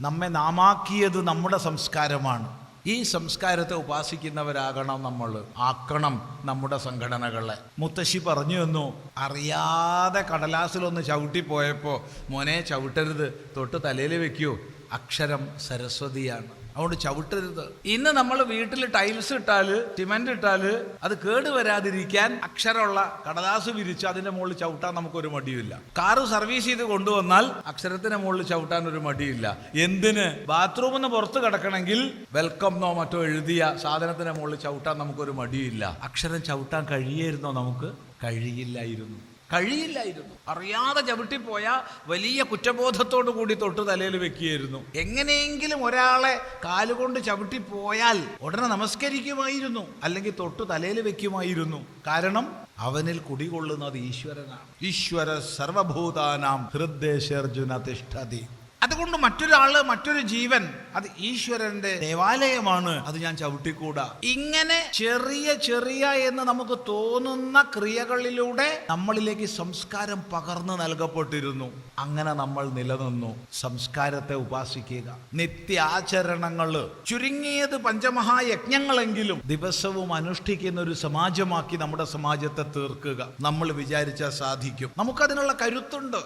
നമ്മെ നാമാക്കിയത് നമ്മുടെ സംസ്കാരമാണ്. ഈ സംസ്കാരത്തെ ഉപാസിക്കുന്നവരാകണം നമ്മൾ ആക്കണം നമ്മുടെ സംഘടനകളെ. മുത്തശ്ശി പറഞ്ഞു തന്നു അറിയാതെ കടലാസിലൊന്ന് ചവിട്ടിപ്പോയപ്പോൾ മോനെ ചവിട്ടരുത് തൊട്ട് തലയിൽ വെക്കൂ. അക്ഷരം സരസ്വതിയാണ്. അതുകൊണ്ട് ചവിട്ടരുത്. ഇന്ന് നമ്മൾ വീട്ടിൽ ടൈൽസ് ഇട്ടാൽ സിമെന്റ് ഇട്ടാൽ അത് കേട് വരാതിരിക്കാൻ അക്ഷരമുള്ള കടലാസ് വിരിച്ച് അതിന്റെ മുകളിൽ ചവിട്ടാൻ നമുക്കൊരു മടിയില്ല കാറ് സർവീസ് ചെയ്ത് കൊണ്ടുവന്നാൽ അക്ഷരത്തിന്റെ മുകളിൽ ചവിട്ടാൻ ഒരു മടിയില്ല. എന്തിന്? ബാത്റൂമിൽ നിന്ന് പുറത്ത് കിടക്കണമെങ്കിൽ വെൽക്കം എന്നോ മറ്റോ എഴുതിയ സാധനത്തിന്റെ മുകളിൽ ചവിട്ടാൻ നമുക്കൊരു മടിയില്ല. അക്ഷരം ചവിട്ടാൻ കഴിയായിരുന്നോ നമുക്ക്? കഴിയില്ലായിരുന്നു. കഴിയില്ലായിരുന്നു. അറിയാതെ ചവിട്ടിപ്പോയ വലിയ കുറ്റബോധത്തോടു കൂടി തൊട്ട് തലയിൽ വെക്കുകയായിരുന്നു എങ്ങനെയെങ്കിലും ഒരാളെ കാലുകൊണ്ട് ചവിട്ടിപ്പോയാൽ ഉടനെ നമസ്കരിക്കുമായിരുന്നു. അല്ലെങ്കിൽ തൊട്ട് തലയിൽ വെക്കുമായിരുന്നു. കാരണം അവനിൽ കുടികൊള്ളുന്നത് ഈശ്വരനാണ്. ഈശ്വര സർവഭൂതാനാം ഹൃദ്ദേശർജുന തിഷ്ഠതി. അതുകൊണ്ട് മറ്റൊരാൾ മറ്റൊരു ജീവൻ അത് ഈശ്വരന്റെ ദേവാലയമാണ്. അത് ഞാൻ ചവിട്ടിക്കൂടാ. ഇങ്ങനെ ചെറിയ ചെറിയ എന്ന് നമുക്ക് തോന്നുന്ന ക്രിയകളിലൂടെ നമ്മളിലേക്ക് സംസ്കാരം പകർന്നു നൽകപ്പെട്ടിരുന്നു. അങ്ങനെ നമ്മൾ നിലനിന്നു. സംസ്കാരത്തെ ഉപാസിക്കുക. നിത്യാചരണങ്ങൾ ചുരുങ്ങിയത് പഞ്ചമഹായജ്ഞങ്ങളെങ്കിലും ദിവസവും അനുഷ്ഠിക്കുന്ന ഒരു സമാജമാക്കി നമ്മുടെ സമാജത്തെ തീർക്കുക. നമ്മൾ വിചാരിച്ചാൽ സാധിക്കും. നമുക്കതിനുള്ള കരുത്തുണ്ട്.